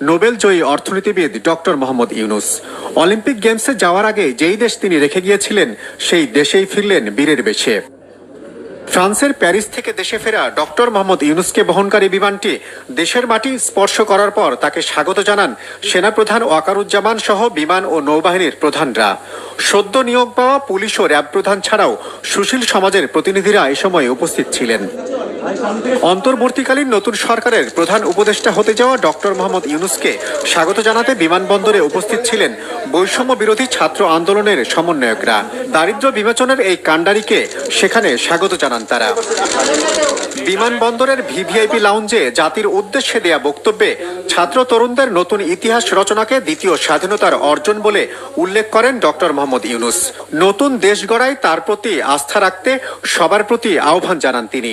Nobel জয়ী অর্থনীতিবিদ doctor Mohammad Yunus. Olympic গেমসে যাওয়ার আগে যেই দেশ তিনি রেখে গিয়েছিলেন, সেই দেশেই ফিরলেন বীরের বেশে। ফ্রান্সের প্যারিস থেকে দেশে ফেরা ডক্টর মোহাম্মদ ইউনুসকে বহনকারী বিমানটি দেশের মাটি স্পর্শ করার পর তাকে স্বাগত জানান সেনাপ্রধান ওয়াকারুজ্জামান সহ বিমান ও নৌবাহিনীর প্রধানরা। সদ্য নিয়োগ পাওয়া পুলিশ ও র্যাব প্রধান ছাড়াও সুশীল সমাজের প্রতিনিধিরা এ সময় উপস্থিত ছিলেন। অন্তর্বর্তীকালীন নতুন সরকারের প্রধান উপদেষ্টা হতে যাওয়া ডক্টর মোহাম্মদ ইউনুসকে স্বাগত জানাতে বিমানবন্দরে উপস্থিত ছিলেন বৈষম্য বিরোধী ছাত্র আন্দোলনের সমন্বয়করা। দারিদ্র বিবেচনের এই কাণ্ডারিকে সেখানে স্বাগত জানান তারা। বিমানবন্দরের ভিভিআইপি লাউঞ্জে জাতির উদ্দেশ্যে দেয়া বক্তব্যে ছাত্র তরুণদের নতুন ইতিহাস রচনাকে দ্বিতীয় স্বাধীনতার অর্জন বলে উল্লেখ করেন ডক্টর মোহাম্মদ ইউনুস। নতুন দেশ গড়ায় তার প্রতি আস্থা রাখতে সবার প্রতি আহ্বান জানান তিনি।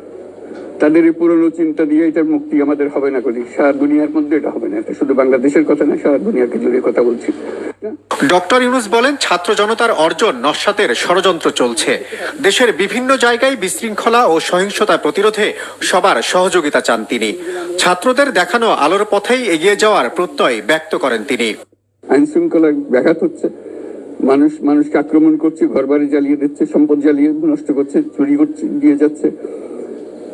তাদের এই পুরনো চিন্তা দিয়ে এটার মুক্তি আমাদের হবে না করি সারা দুনিয়ার মধ্যে এটা হবে না। এটা শুধু বাংলাদেশের কথা না সারা দুনিয়াকে জুড়ে কথা বলছি। ডক্টর ইউনুস বলেন ছাত্র জনতার অর্জন নস্বাতের ষড়যন্ত্র চলছে। দেশের বিভিন্ন জায়গায় বিশৃঙ্খলা ও সহিংসতা প্রতিরোধে সবার সহযোগিতা চান তিনি। ছাত্রদের দেখানো আলোর পথেই এগিয়ে যাওয়ার প্রত্যয় ব্যক্ত করেন তিনি। আইন শৃঙ্খলা ব্যাঘাত হচ্ছে। মানুষ মানুষকে আক্রমণ করছে ঘর বাড়ি জ্বালিয়ে দিচ্ছে সম্পদ জ্বালিয়ে নষ্ট করছে চুরি করছে দিয়ে যাচ্ছে।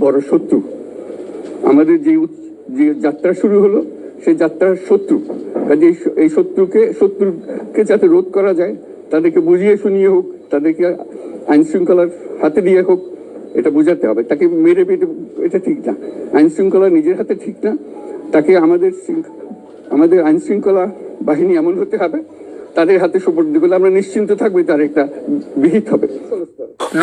বড় শত্রু। আমাদের যে যে যাত্রা শুরু হলো, সেই যাত্রার শত্রু। কাজে এই শত্রুকে শত্রুকে যাতে রোধ করা যায়, তাদেরকে বুঝিয়ে শুনিয়ে হোক, তাদেরকে আইন শৃঙ্খলার হাতে দিয়ে হোক, এটা বোঝাতে হবে। তাকে মেরে পেটে এটা ঠিক না। আইন শৃঙ্খলা নিজের হাতে ঠিক না। তাকে আমাদের আমাদের আইন শৃঙ্খলা বাহিনী এমন হতে হবে তাদের হাতে সুপর্দ করলে আমরা নিশ্চিন্ত থাকব তার একটা বিহিত হবে।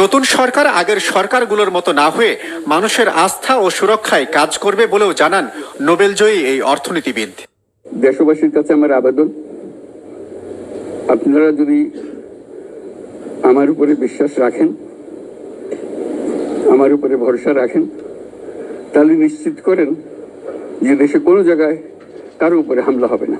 নতুন সরকার আগের সরকারগুলোর মতো না হয়ে মানুষের আস্থা ও সুরক্ষায় কাজ করবে বলেও জানান নোবেলজয়ী এই অর্থনীতিবিদ। দেশবাসীর কাছে আমার আবেদন আপনারা যদি আমার উপরে বিশ্বাস রাখেন আমার উপরে ভরসা রাখেন তাহলে নিশ্চিত করেন যে দেশে কোনো জায়গায় কারও উপরে হামলা হবে না।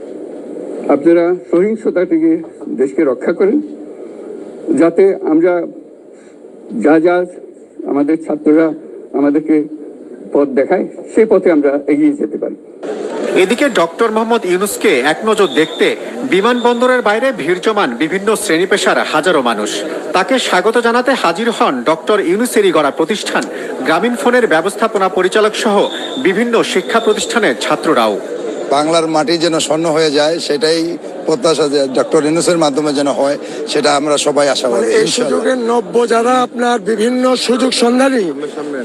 আপনারা সহিংসতা থেকে দেশকে রক্ষা করেন, যাতে আমরা যা যা আমাদের ছাত্ররা আমাদেরকে পথ দেখায়, সেই পথে আমরা এগিয়ে যেতে পারি। এদিকে ডক্টর মোহাম্মদ ইউনুসকে এক নজর দেখতে বিমানবন্দরের বাইরে ভিড় জমান বিভিন্ন শ্রেণি পেশার হাজারো মানুষ। তাকে স্বাগত জানাতে হাজির হন ডক্টর ইউনুসেরই গড়া প্রতিষ্ঠান, গ্রামীণ ফোনের ব্যবস্থাপনা পরিচালক সহ বিভিন্ন শিক্ষা প্রতিষ্ঠানের ছাত্ররাও। বাংলার মাটি যেন স্বর্ণ হয়ে যায় সেটাই প্রত্যাশা যে ডক্টর ইনুসের মাধ্যমে যেন হয় সেটা আমরা সবাই আশাবাদী এই। সুযোগের নব্য যারা আপনার বিভিন্ন সুযোগ সন্ধানী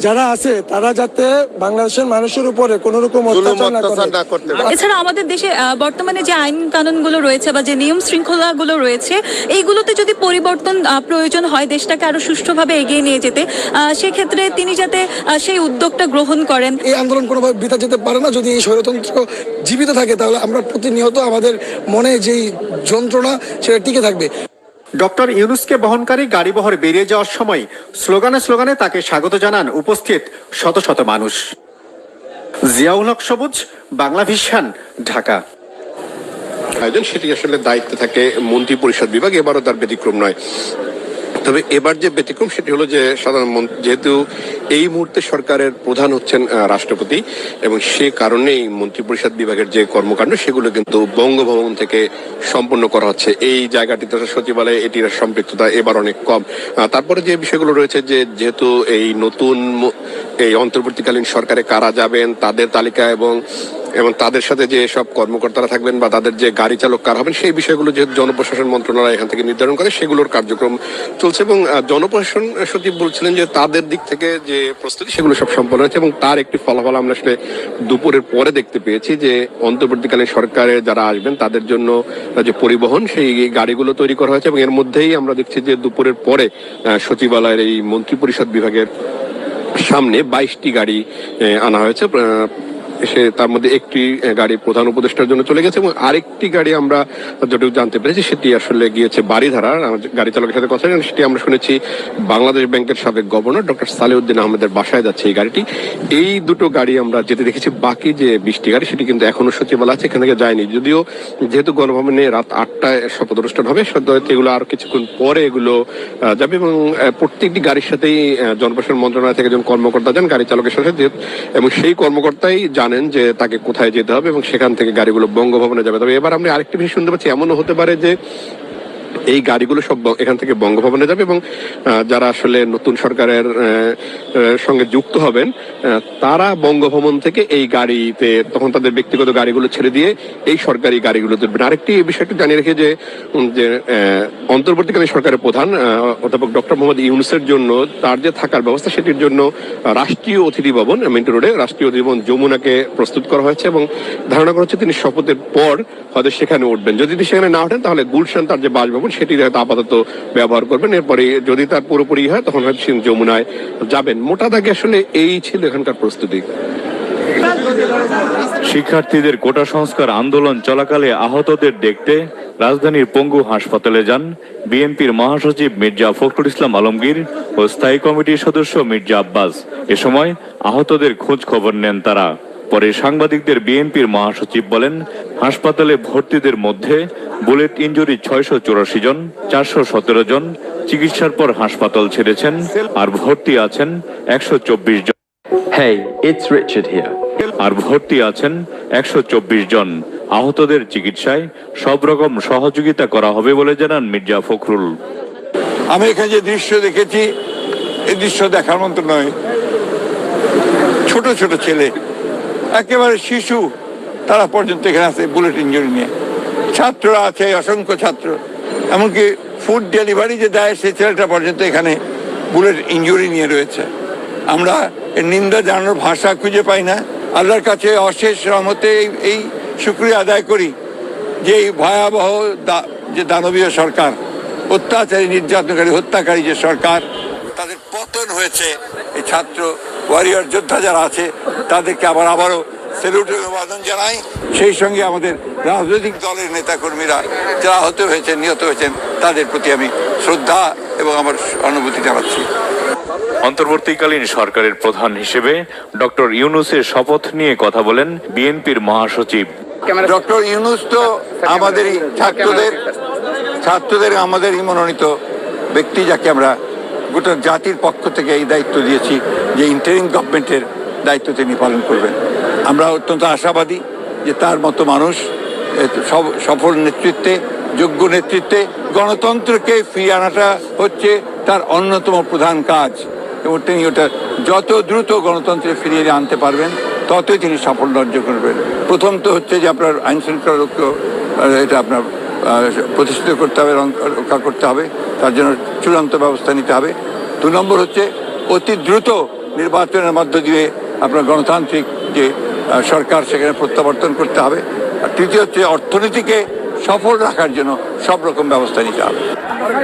যারা আছে তারা যাতে বাংলাদেশের মানুষের উপরে কোন রকম অত্যাচার না করে। এছাড়া আমাদের দেশে বর্তমানে যে আইন কানুনগুলো রয়েছে বা যে নিয়ম শৃঙ্খলাগুলো রয়েছে এইগুলোতে যদি পরিবর্তন প্রয়োজন হয় দেশটাকে আরও সুষ্ঠুভাবে এগিয়ে নিয়ে যেতে আহ, সেক্ষেত্রে তিনি যাতে সেই উদ্যোগটা গ্রহণ করেন। এই আন্দোলন কোনোভাবে বিতা যেতে পারে না। যদি এই স্বৈরতন্ত্র জীবিত থাকে তাহলে আমরা প্রতিনিয়ত আমাদের মনে যেই যন্ত্রণা সেটা টিকে থাকবে। ডক্টর ইউনুসকে বহনকারী গাড়িবহর বেরিয়ে যাওয়ার সময় স্লোগানে স্লোগানে তাকে স্বাগত জানান উপস্থিত শত শত মানুষ। জিয়াউল হক সবুজ বাংলা ভিশন ঢাকা। আয়োজন সেটি আসলে দায়িত্বে থাকে মন্ত্রী পরিষদ বিভাগ এবারও তার ব্যতিক্রম নয়। তবে এবার যে ব্যতিক্রম সেটি হলো যে সাধারণ যেহেতু এই মুহূর্তে সরকারের প্রধান হচ্ছেন রাষ্ট্রপতি এবং সে কারণেই মন্ত্রী পরিষদ বিভাগের যে কর্মকাণ্ড সেগুলো কিন্তু বঙ্গভবন থেকে সম্পন্ন করা হচ্ছে। এই জায়গাটিতে সচিবালয়ে এটির সম্পৃক্ততা এবার অনেক কম। তারপরে যে বিষয়গুলো রয়েছে যে যেহেতু এই নতুন এই অন্তর্বর্তীকালীন সরকারে কারা যাবেন, তাদের তালিকা এবং এবং তাদের সাথে যে সব কর্মকর্তারা থাকবেন বা তাদের যে গাড়ি চালক কার হবেন, সেই বিষয়গুলো যেহেতু জনপ্রশাসন মন্ত্রণালয় এখান থেকে নির্ধারণ করে, সেগুলোর কার্যক্রম চলছে এবং জনপ্রশাসন সচিব বলছিলেন যে তাদের দিক থেকে যে প্রস্তুতি, সেগুলো সব সম্পন্ন হয়েছে এবং তার একটি ফলাফল আমরা আসলে দুপুরের পরে দেখতে পেয়েছি যে অন্তর্বর্তীকালীন সরকারে যারা আসবেন, তাদের জন্য যে পরিবহন, সেই গাড়িগুলো তৈরি করা হয়েছে এবং এর মধ্যেই আমরা দেখছি যে দুপুরের পরে সচিবালয়ের এই মন্ত্রী পরিষদ বিভাগের সামনে বাইশটি গাড়ি আনা হয়েছে। সে তার মধ্যে একটি গাড়ি প্রধান উপদেষ্টার জন্য চলে গেছে এবং আরেকটি গাড়ি আমরা যতটুকু জানতে পেরেছি সেটি আসলে গিয়েছে বাড়িধারা গাড়ি চালকের সাথে কথা সেটি আমরা শুনেছি বাংলাদেশ ব্যাংকের সাবেক গভর্নর ডক্টর সালেউদ্দিন আহমেদের বাসায় যাচ্ছে এই গাড়িটি। এই দুটো গাড়ি আমরা যেতে দেখেছি, বাকি যে বিশটি গাড়ি সেটি কিন্তু এখনও সচিবালয় আছে, এখান থেকে যায়নি। যদিও যেহেতু গণভবনে রাত আটটায় শপথ অনুষ্ঠান হবে এগুলো আর কিছুক্ষণ পরে এগুলো যাবে এবং প্রত্যেকটি গাড়ির সাথেই জনপ্রশাসন মন্ত্রণালয় থেকে একজন কর্মকর্তা যান গাড়ি চালকের সাথে এবং সেই কর্মকর্তাই জানেন যে তাকে কোথায় যেতে হবে এবং সেখান থেকে গাড়িগুলো বঙ্গভবনে যাবে। তবে এবার আমরা আরেকটি বিষয় শুনতে পাচ্ছি। এমনও হতে পারে যে এই গাড়িগুলো সব এখান থেকে বঙ্গভবনে যাবে এবং যারা আসলে নতুন সরকারের সঙ্গে যুক্ত হবেন তারা বঙ্গভবন থেকে এই গাড়িতে, তখন তাদের ব্যক্তিগত গাড়িগুলো ছেড়ে দিয়ে এই সরকারি গাড়িগুলো তুলবেন। আরেকটি এই বিষয়টি জানিয়ে রেখে যে অন্তর্বর্তীকালীন সরকারের প্রধান অধ্যাপক ডক্টর মোহাম্মদ ইউনুসের জন্য তার যে থাকার ব্যবস্থা, সেটির জন্য রাষ্ট্রীয় অতিথি ভবন, মিন্টো রোডে রাষ্ট্রীয় অতিথি ভবন যমুনাকে প্রস্তুত করা হয়েছে এবং ধারণা করা হচ্ছে তিনি শপথের পর হয়তো সেখানে উঠবেন। যদি সেখানে না ওঠেন, তাহলে গুলশান তার যে বাসভবন সেটি হয়তো আপাতত ব্যবহার করবেন। এরপরে যদি তার পুরোপুরি হয়, তখন হয়তো যমুনায় যাবেন। মোটা দাগে আসলে এই ছিল এখানকার প্রস্তুতি। শিক্ষার্থীদের কোটা সংস্কার আন্দোলন চলাকালে আহতদের দেখতে রাজধানীর পঙ্গু হাসপাতালে যান বিএনপির মহাসচিব মির্জা ফখরুল ইসলাম আলমগীর ও স্থায়ী কমিটির সদস্য মির্জা আব্বাস। এ সময় আহতদের খোঁজ খবর নেন তারা। পরে সাংবাদিকদের বিএনপির মহাসচিব বলেন হাসপাতালে ভর্তিদের মধ্যে বুলেট ইঞ্জুরি ছয়শো চুরাশি জন চারশো সতেরো জন চিকিৎসার পর হাসপাতাল ছেড়েছেন আর ভর্তি আছেন একশো চব্বিশ জন। Hey, it's Richard here. আর ভর্তি আছেন একশো চব্বিশ জন। আহতদের চিকিৎসায় সব রকম সহযোগিতা করা হবে বলে জানান মির্জা ফখরুল। আমি এখানে যে দৃশ্য দেখেছি এই দৃশ্য দেখার মতো নয়। ছোট ছোট ছেলে একেবারে শিশু, তারা পর্যন্ত এখানে আছে বুলেট ইঞ্জুরি নিয়ে। ছাত্ররা আছে, অসংখ্য ছাত্র। এমনকি ফুড ডেলিভারি যে দেয়, সেই ছেলেটা পর্যন্ত এখানে বুলেট ইঞ্জুরি নিয়ে রয়েছে। আমরা নিন্দা জানানোর ভাষা খুঁজে পাই না। আল্লাহর কাছে অশেষ রহমতে এই- শুক্রিয়া আদায় করি যে এই ভয়াবহ যে দানবীয় সরকার, অত্যাচারী, নির্যাতনকারী, হত্যাকারী যে সরকার, তাদের পতন হয়েছে। এই ছাত্র ওয়ারিয়র যোদ্ধা যারা আছে তাদেরকে আবার আবারও সেলুট অভিবাদন জানাই। সেই সঙ্গে আমাদের রাজনৈতিক দলের নেতাকর্মীরা যারা আহত হয়েছেন নিহত হয়েছেন তাদের প্রতি আমি শ্রদ্ধা এবং আমার অনুভূতি জানাচ্ছি। অন্তর্বর্তীকালীন সরকারের প্রধান হিসেবে ডক্টর ইউনুসের শপথ নিয়ে কথা বলেন বিএনপির মহাসচিব। ডক্টর ইউনুস তো আমাদেরই ছাত্রদের ছাত্রদের আমাদেরই মনোনীত ব্যক্তি যাকে আমরা গোটা জাতির পক্ষ থেকে এই দায়িত্ব দিয়েছি যে ইন্টারিম গভর্নমেন্টের দায়িত্ব তিনি পালন করবেন। আমরা অত্যন্ত আশাবাদী যে তার মতো মানুষ সফল নেতৃত্বে, যোগ্য নেতৃত্বে গণতন্ত্রকে ফিরিয়ে আনাটা হচ্ছে তার অন্যতম প্রধান কাজ এবং তিনি ওটা যত দ্রুত গণতন্ত্রে ফিরিয়ে আনতে পারবেন, ততই তিনি সাফল্য অর্জন করবেন। প্রথম তো হচ্ছে যে আপনার আইন শৃঙ্খলা রক্ষা এটা আপনার প্রতিষ্ঠিত করতে হবে রক্ষা করতে হবে, তার জন্য চূড়ান্ত ব্যবস্থা নিতে হবে। দু নম্বর হচ্ছে অতি দ্রুত নির্বাচনের মধ্য দিয়ে আপনার গণতান্ত্রিক যে সরকার সেখানে প্রত্যাবর্তন করতে হবে। আর তৃতীয় হচ্ছে অর্থনীতিকে সফল রাখার জন্য সব রকম ব্যবস্থা নিতে হবে।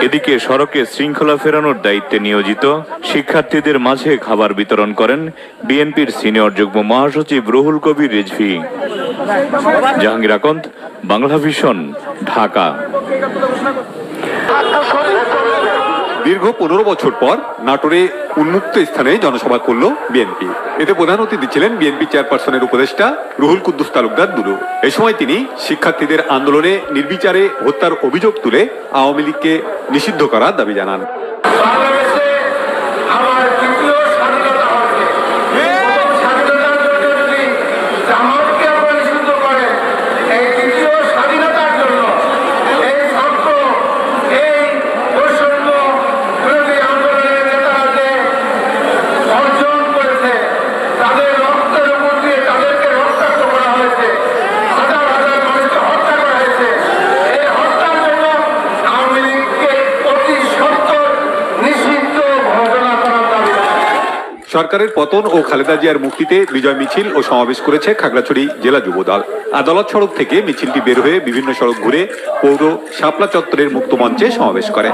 এদিকে সড়কে শৃঙ্খলা ফেরানোর দায়িত্বে নিয়োজিত শিক্ষার্থীদের মাঝে খাবার বিতরণ করেন বিএনপির সিনিয়র যুগ্ম মহাসচিব রুহুল কবির রিজভি। জাহাঙ্গীর আকন্দ, বাংলা ভিশন, ঢাকা। দীর্ঘ পনেরো বছর পর নাটোরে উন্মুক্ত স্থানে জনসভা করল বিএনপি। এতে প্রধান অতিথি ছিলেন বিএনপি চেয়ারপারসনের উপদেষ্টা রুহুল কুদ্দুস তালুকদার দুলু। এ সময় তিনি শিক্ষার্থীদের আন্দোলনে নির্বিচারে হত্যার অভিযোগ তুলে আওয়ামী লীগকে নিষিদ্ধ করার দাবি জানান বাংলাদেশে আমার তৃতীয় স্বাধীনতা হবে প্রথম স্বাধীনতার জন্য যদি জামাতকে আপনারা নিষিদ্ধ করেন এই তৃতীয় স্বাধীনতার জন্য এই ছাত্র এই বৈষম্য বিরোধী আন্দোলনের নেতারা যে অর্জন করেছে তাদের রক্তের উপর দিয়ে তাদেরকে রক্তাক্ত করা হয়েছে হাজার হাজার মানুষকে হত্যা করা হয়েছে এই হত্যার জন্য আওয়ামী লীগকে অতি সত্তর নিষিদ্ধ ঘোষণা করার দাবি সরকারের পতন ও খালেদা জিয়ার মুক্তিতে বিজয় মিছিল ও সমাবেশ করেছে খাগড়াছড়ি জেলা যুবদল আদালত সড়ক থেকে মিছিলটি বের হয়ে বিভিন্ন সড়ক ঘুরে পৌর শাপলা চত্বরের মুক্ত মঞ্চে সমাবেশ করে।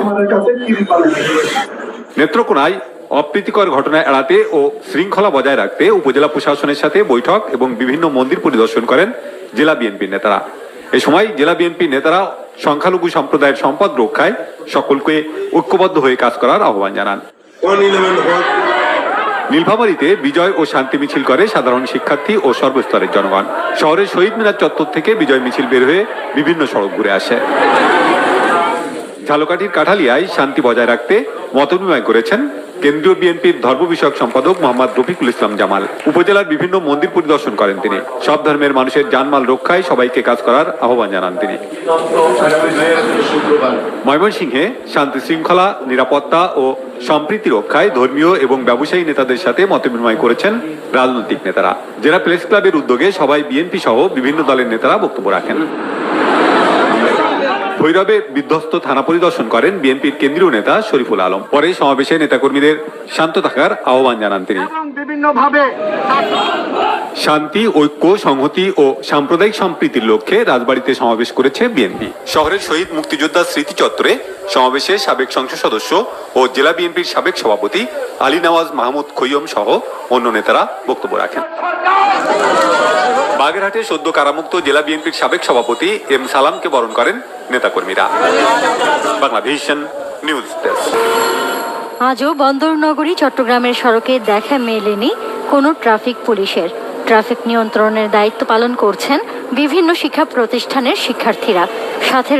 নেত্রকোনায় অপ্রীতিকর ঘটনা এড়াতে ও শৃঙ্খলা বজায় রাখতে উপজেলা প্রশাসনের সাথে বৈঠক এবং বিভিন্ন মন্দির পরিদর্শন করেন জেলা বিএনপির নেতারা। এ সময় জেলা বিএনপির নেতারা সংখ্যালঘু সম্প্রদায়ের সম্পদ রক্ষায় সকলকে ঐক্যবদ্ধ হয়ে কাজ করার আহ্বান জানান। নীলফামারীতে বিজয় ও শান্তি মিছিল করে সাধারণ শিক্ষার্থী ও সর্বস্তরের জনগণ। শহরের শহীদ মিনার চত্বর থেকে বিজয় মিছিল বের হয়ে বিভিন্ন সড়ক ঘুরে আসে। ঝালকাঠির কাঠালিয়ায় শান্তি বজায় রাখতে মতবিনিময় করেছেন কেন্দ্রীয় বিএনপির ধর্ম বিষয়ক সম্পাদক মোহাম্মদ রফিকুল ইসলাম জামাল। উপজেলার বিভিন্ন মন্দির পরিদর্শন করেন তিনি। সব ধর্মের মানুষের জানমাল রক্ষায় সবাইকে কাজ করার আহ্বান জানান তিনি। ময়মনসিংহে শান্তি শৃঙ্খলা, নিরাপত্তা ও সম্প্রীতি রক্ষায় ধর্মীয় এবং ব্যবসায়ী নেতাদের সাথে মতবিনিময় করেছেন রাজনৈতিক নেতারা। জেলা প্রেস ক্লাবের উদ্যোগে সবাই বিএনপি সহ বিভিন্ন দলের নেতারা বক্তব্য রাখেন। ভৈরবে বিধ্বস্ত থানা পরিদর্শন করেন বিএনপির কেন্দ্রীয় নেতা শরীফুল আলম। পরে সমাবেশে নেতাকর্মীদের শান্ত থাকার আহ্বান জানান তিনি। শান্তি ঐক্য সংহতি ও সাম্প্রদায়িক সম্প্রীতির লক্ষ্যে রাজবাড়িতে সমাবেশ করেছে বিএনপি। শহরের শহীদ মুক্তিযোদ্ধা স্মৃতি চত্বরে সমাবেশে সাবেক সংসদ সদস্য ও জেলা বিএনপির সাবেক সভাপতি আলী নওয়াজ মাহমুদ খৈয়ম সহ অন্য নেতারা বক্তব্য রাখেন। বাগেরহাটে সদ্য কারামুক্ত জেলা বিএনপির সাবেক সভাপতি এম সালামকে বরণ করেন নেতাকর্মীরা। আজও বন্দরনগরী চট্টগ্রামের সড়কে দেখা মেলেনি কোনো ট্রাফিক পুলিশের। ট্রাফিক নিয়ন্ত্রণের দায়িত্ব পালন করছেন বিভিন্ন শিক্ষা প্রতিষ্ঠানের শিক্ষার্থীরা। সাথে